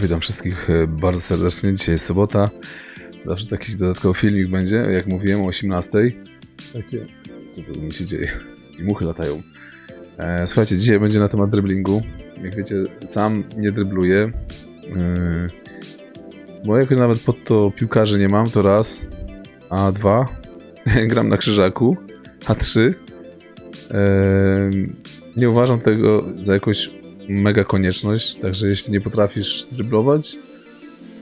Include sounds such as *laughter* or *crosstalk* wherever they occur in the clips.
Witam wszystkich e, bardzo serdecznie. Dzisiaj jest sobota. Zawsze taki dodatkowy filmik będzie, jak mówiłem, o 18. Słuchajcie, co tu mi się dzieje? I muchy latają. E, słuchajcie, dzisiaj będzie na temat driblingu. Jak wiecie, sam nie drybluję. E, bo jakoś nawet pod to piłkarzy nie mam, to raz. A dwa, *laughs* gram na krzyżaku. A trzy, e, nie uważam tego za jakąś mega konieczność, także jeśli nie potrafisz dryblować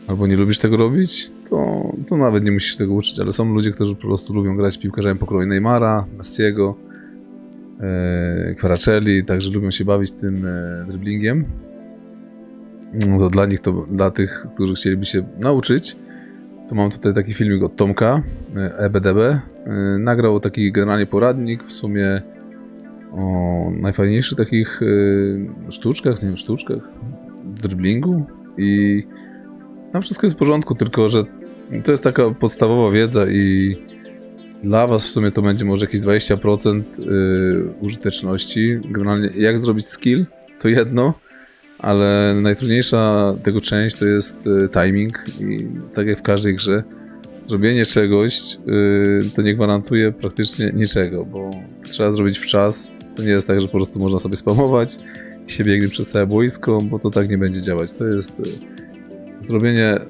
albo nie lubisz tego robić, to, to nawet nie musisz tego uczyć, ale są ludzie, którzy po prostu lubią grać piłkarzami pokroju Neymara, Messiego, e, także lubią się bawić tym e, driblingiem. No to dla nich, to dla tych, którzy chcieliby się nauczyć, to mam tutaj taki filmik od Tomka, e, EBDB. E, nagrał taki generalnie poradnik, w sumie o najfajniejszych takich y, sztuczkach, nie wiem, sztuczkach, driblingu i tam wszystko jest w porządku, tylko że to jest taka podstawowa wiedza i dla was w sumie to będzie może jakieś 20% y, użyteczności. Generalnie jak zrobić skill, to jedno, ale najtrudniejsza tego część to jest y, timing i tak jak w każdej grze, zrobienie czegoś to nie gwarantuje praktycznie niczego, bo trzeba zrobić w czas. To nie jest tak, że po prostu można sobie spamować i się biegnie przez całe boisko, bo to tak nie będzie działać. To jest y, zrobienie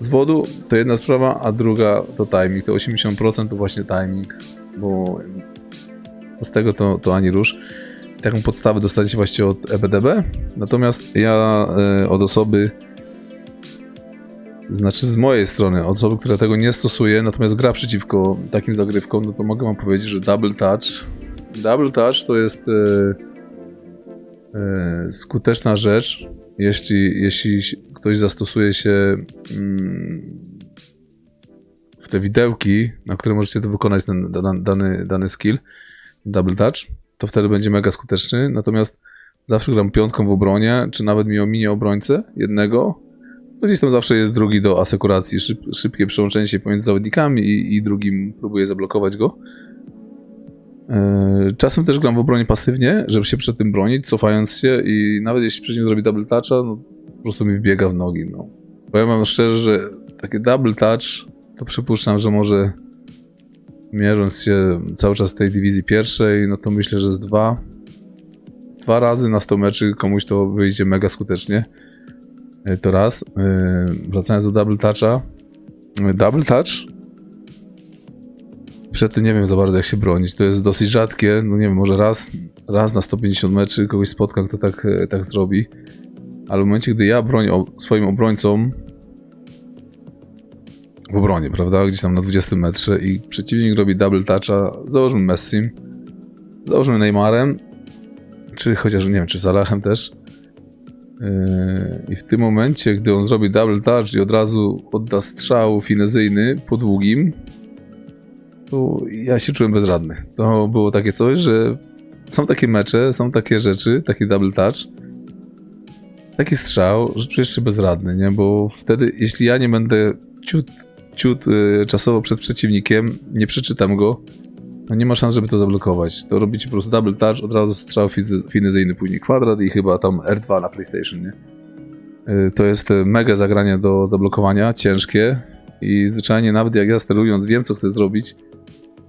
z wodu to jedna sprawa, a druga to timing. To 80% to właśnie timing, bo z tego to, to ani rusz. Taką podstawę dostaniecie właściwie od EBDB, natomiast ja y, od osoby znaczy z mojej strony, od osoby, która tego nie stosuje, natomiast gra przeciwko takim zagrywkom, no to mogę wam powiedzieć, że double touch. Double touch to jest e, e, skuteczna rzecz, jeśli, jeśli ktoś zastosuje się mm, w te widełki, na które możecie to wykonać ten dany, dany, skill, double touch, to wtedy będzie mega skuteczny. Natomiast zawsze gram piątką w obronie, czy nawet mi ominie obrońcę jednego, no Gdzieś tam zawsze jest drugi do asekuracji, szyb, szybkie przełączenie się pomiędzy zawodnikami i, i drugim próbuje zablokować go. Yy, Czasem też gram w obronie pasywnie, żeby się przed tym bronić, cofając się i nawet jeśli przeciwnik zrobi double toucha, no po prostu mi wbiega w nogi. No. Powiem wam szczerze, że takie double touch to przypuszczam, że może mierząc się cały czas tej dywizji pierwszej, no to myślę, że z dwa, z dwa razy na 100 meczy komuś to wyjdzie mega skutecznie. Y, To raz. Y, Wracając do Double Toucha. Double Touch. Przed tym nie wiem za bardzo jak się bronić. To jest dosyć rzadkie. No nie wiem, może raz, raz na 150 meczy kogoś spotkam, kto tak, y, tak zrobi. Ale w momencie, gdy ja bronię swoim obrońcom w obronie, prawda? Gdzieś tam na 20 metrze i przeciwnik robi double toucha, załóżmy Messim, załóżmy Neymarem, czy chociaż nie wiem, czy Salahem też. Yy, I w tym momencie, gdy on zrobi double touch i od razu odda strzał finezyjny po długim, to ja się czułem bezradny. To było takie coś, że są takie mecze, są takie rzeczy, taki double touch, taki strzał, że czujesz się bezradny, nie? Bo wtedy, jeśli ja nie będę ciut, ciut yy, czasowo przed przeciwnikiem, nie przeczytam go, no nie ma szans, żeby to zablokować. To robicie po prostu double touch, od razu strzał finezyjny, później kwadrat i chyba tam R2 na PlayStation, nie? Y, To jest y, mega zagranie do zablokowania, ciężkie i zwyczajnie nawet jak ja sterując wiem, co chcę zrobić,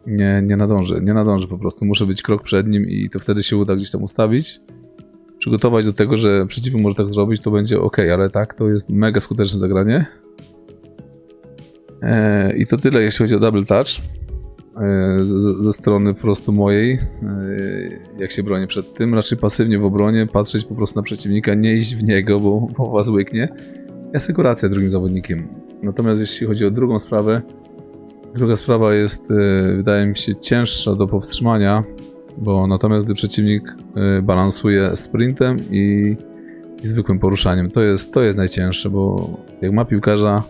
nie, nie nadążę, nie nadążę po prostu. Muszę być krok przed nim i to wtedy się uda gdzieś tam ustawić. Przygotować do tego, że przeciwnik może tak zrobić, to będzie ok, ale tak, to jest mega skuteczne zagranie. E, I to tyle, jeśli chodzi o double touch e, z- ze strony po prostu mojej, e, jak się bronię przed tym, raczej pasywnie w obronie, patrzeć po prostu na przeciwnika, nie iść w niego, bo, bo was łyknie. Asekuracja drugim zawodnikiem. Natomiast jeśli chodzi o drugą sprawę, druga sprawa jest, e, wydaje mi się, cięższa do powstrzymania, bo natomiast gdy przeciwnik e, balansuje sprintem i, i zwykłym poruszaniem, to jest, to jest najcięższe, bo jak ma piłkarza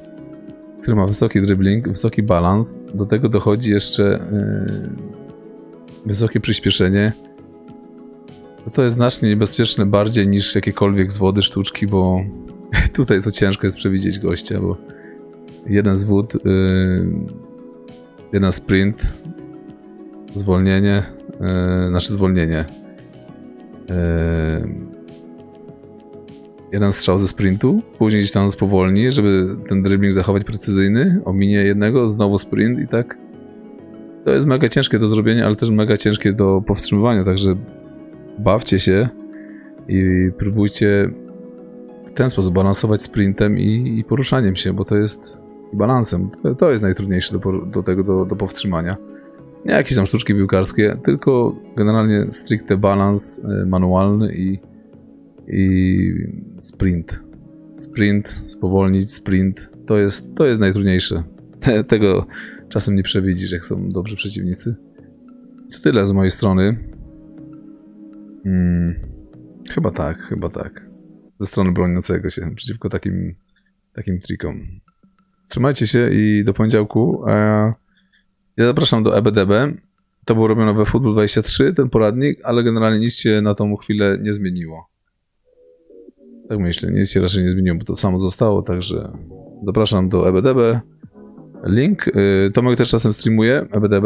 który ma wysoki dribbling, wysoki balans. Do tego dochodzi jeszcze yy, wysokie przyspieszenie. To jest znacznie niebezpieczne bardziej niż jakiekolwiek z wody sztuczki, bo *laughs* tutaj to ciężko jest przewidzieć gościa, bo jeden zwód, jeden sprint, zwolnienie, yy, zwolnienie. Yy, jeden strzał ze sprintu, później gdzieś tam spowolni, żeby ten dribbling zachować precyzyjny, ominie jednego, znowu sprint i tak. To jest mega ciężkie do zrobienia, ale też mega ciężkie do powstrzymywania, także bawcie się i próbujcie w ten sposób balansować sprintem i, i poruszaniem się, bo to jest balansem. To, jest najtrudniejsze do, do tego, do, do powstrzymania. Nie jakieś tam sztuczki piłkarskie, tylko generalnie stricte balans y, manualny i, i sprint. Sprint, spowolnić, sprint, to jest, to jest najtrudniejsze. Te, tego czasem nie przewidzisz, jak są dobrzy przeciwnicy. To tyle z mojej strony. Hmm, chyba tak, chyba tak. Ze strony broniącego się przeciwko takim, takim trikom. Trzymajcie się i do poniedziałku. E, Ja zapraszam do EBDB. To było robione we Football 23, ten poradnik, ale generalnie nic się na tą chwilę nie zmieniło. Tak myślę, nic się raczej nie zmieniło, bo to samo zostało, także zapraszam do EBDB. Link, y, Tomek też czasem streamuje EBDB.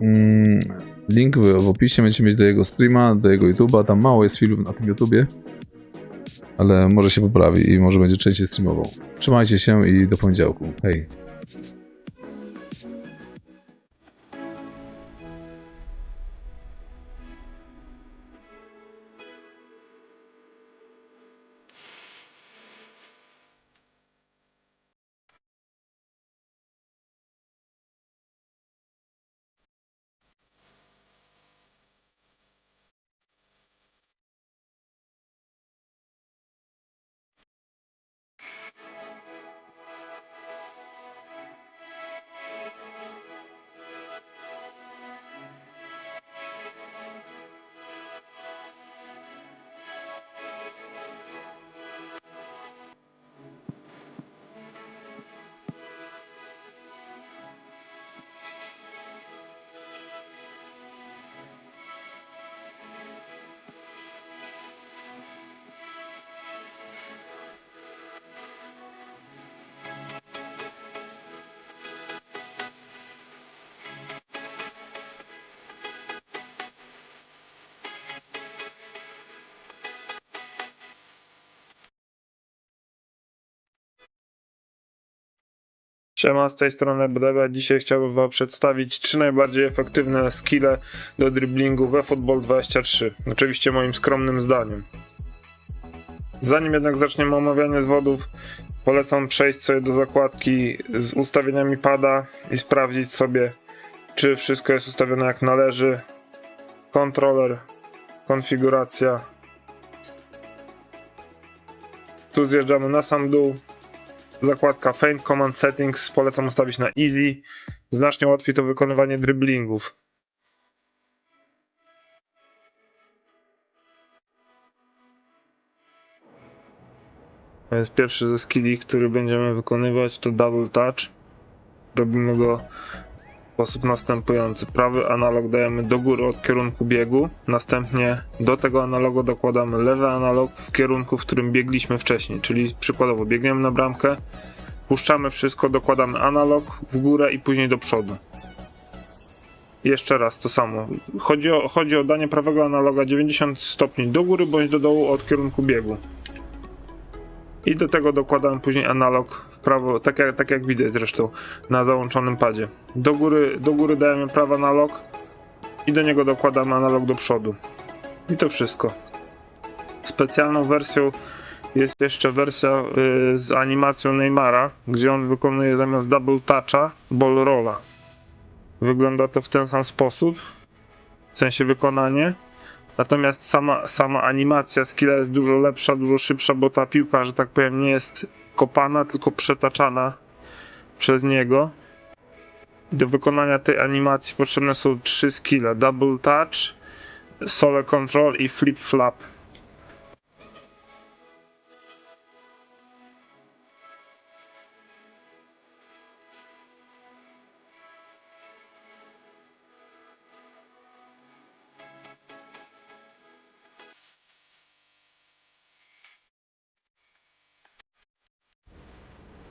Mm, Link w, opisie będziecie mieć do jego streama, do jego YouTube'a. Tam mało jest filmów na tym YouTubie, ale może się poprawi i może będzie częściej streamował. Trzymajcie się i do poniedziałku. Hej. Siema, z tej strony BDB. Dzisiaj chciałbym Wam przedstawić trzy najbardziej efektywne skille do dribblingu we Football 23. Oczywiście moim skromnym zdaniem. Zanim jednak zaczniemy omawianie zwodów, polecam przejść sobie do zakładki z ustawieniami pada i sprawdzić sobie, czy wszystko jest ustawione jak należy. Kontroler, konfiguracja. Tu zjeżdżamy na sam dół, zakładka Feint Command Settings polecam ustawić na Easy. Znacznie łatwiej to wykonywanie jest pierwszy ze skilli, który będziemy wykonywać, to Double Touch. Robimy go sposób następujący. Prawy analog dajemy do góry od kierunku biegu, następnie do tego analogu dokładamy lewy analog w kierunku, w którym biegliśmy wcześniej, czyli przykładowo biegniemy na bramkę, puszczamy wszystko, dokładamy analog w górę i później do przodu. Jeszcze raz to samo. Chodzi o, chodzi o danie prawego analoga 90 stopni do góry bądź do dołu od kierunku biegu. I do tego dokładamy później analog w prawo, tak jak, tak jak widać zresztą na załączonym padzie. Do góry, do góry dajemy prawy analog i do niego dokładamy analog do przodu. I to wszystko. Specjalną wersją jest jeszcze wersja y, z animacją Neymara, gdzie on wykonuje zamiast double toucha ball rolla. Wygląda to w ten sam sposób, w sensie wykonanie. Natomiast sama, sama animacja skilla jest dużo lepsza, dużo szybsza, bo ta piłka, że tak powiem, nie jest kopana, tylko przetaczana przez niego. Do wykonania tej animacji potrzebne są trzy skille: double touch, sole control i flip flap.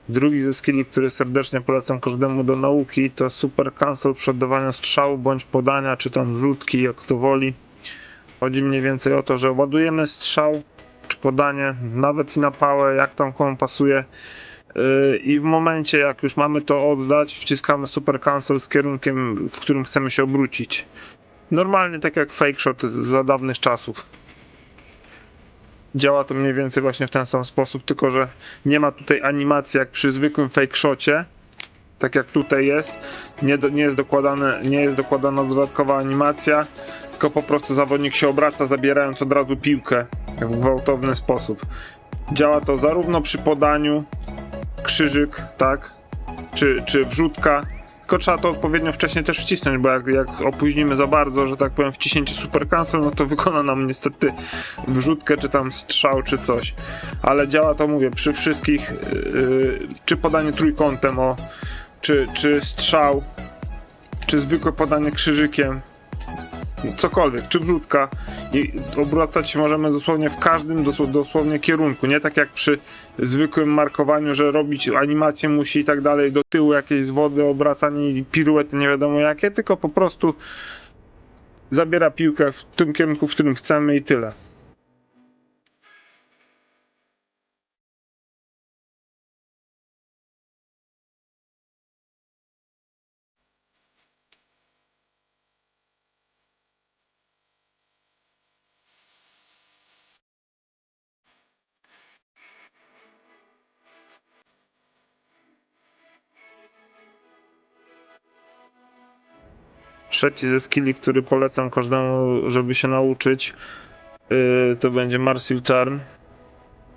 Drugi ze skilli, który serdecznie polecam każdemu do nauki, to super cancel przy oddawaniu strzału bądź podania, czy tam wrzutki, jak to woli. Chodzi mniej więcej o to, że ładujemy strzał, czy podanie, nawet i na pałę, jak tam komu pasuje. Yy, I w momencie, jak już mamy to oddać, wciskamy super cancel z kierunkiem, w którym chcemy się obrócić. Normalnie tak jak fake shot za dawnych czasów. Działa to mniej więcej właśnie w ten sam sposób, tylko że nie ma tutaj animacji jak przy zwykłym fake shocie, tak jak tutaj jest. Nie, do, nie, jest dokładane, nie jest dokładana dodatkowa animacja, tylko po prostu zawodnik się obraca, zabierając od razu piłkę w gwałtowny sposób. Działa to zarówno przy podaniu, krzyżyk, tak, czy, czy wrzutka, tylko trzeba to odpowiednio wcześniej też wcisnąć, bo jak, jak opóźnimy za bardzo, że tak powiem, wciśnięcie super cancel, no to *laughs* wykona nam niestety wrzutkę, czy tam strzał, czy coś. Ale działa to, mówię, przy wszystkich, yy, czy podanie trójkątem, o, czy, czy strzał, czy zwykłe podanie krzyżykiem, cokolwiek, czy wrzutka i obracać się możemy dosłownie w każdym dosł- dosłownie kierunku, nie tak jak przy zwykłym markowaniu, że robić animację musi i tak dalej, do tyłu jakieś z wody, obracanie i piruety nie wiadomo jakie, tylko po prostu zabiera piłkę w tym kierunku, w którym chcemy i tyle. Trzeci ze skilli, który polecam każdemu, żeby się nauczyć, yy, to będzie Marsil Turn.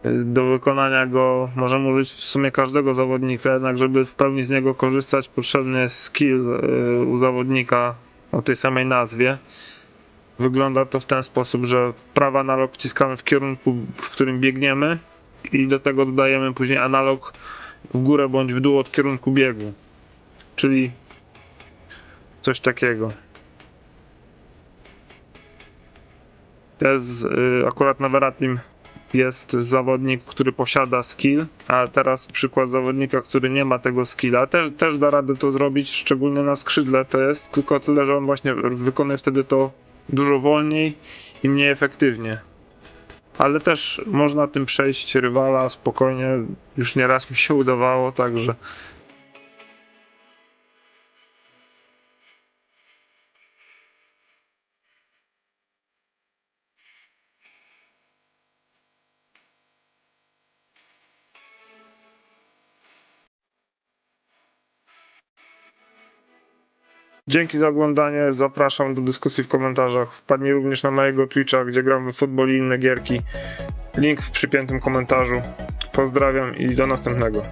Yy, Do wykonania go możemy użyć w sumie każdego zawodnika, jednak żeby w pełni z niego korzystać, potrzebny jest skill yy, u zawodnika o tej samej nazwie. Wygląda to w ten sposób, że prawy analog wciskamy w kierunku, w którym biegniemy i do tego dodajemy później analog w górę bądź w dół od kierunku biegu. Czyli coś takiego. To jest y, akurat na Veratim jest zawodnik, który posiada skill, a teraz przykład zawodnika, który nie ma tego skilla, też, też da radę to zrobić, szczególnie na skrzydle to jest, tylko tyle, że on właśnie wykonuje wtedy to dużo wolniej i mniej efektywnie. Ale też można tym przejść rywala spokojnie, już nieraz mi się udawało, także Dzięki za oglądanie, zapraszam do dyskusji w komentarzach. Wpadnij również na mojego Twitcha, gdzie gramy futbol i inne gierki. Link w przypiętym komentarzu. Pozdrawiam i do następnego.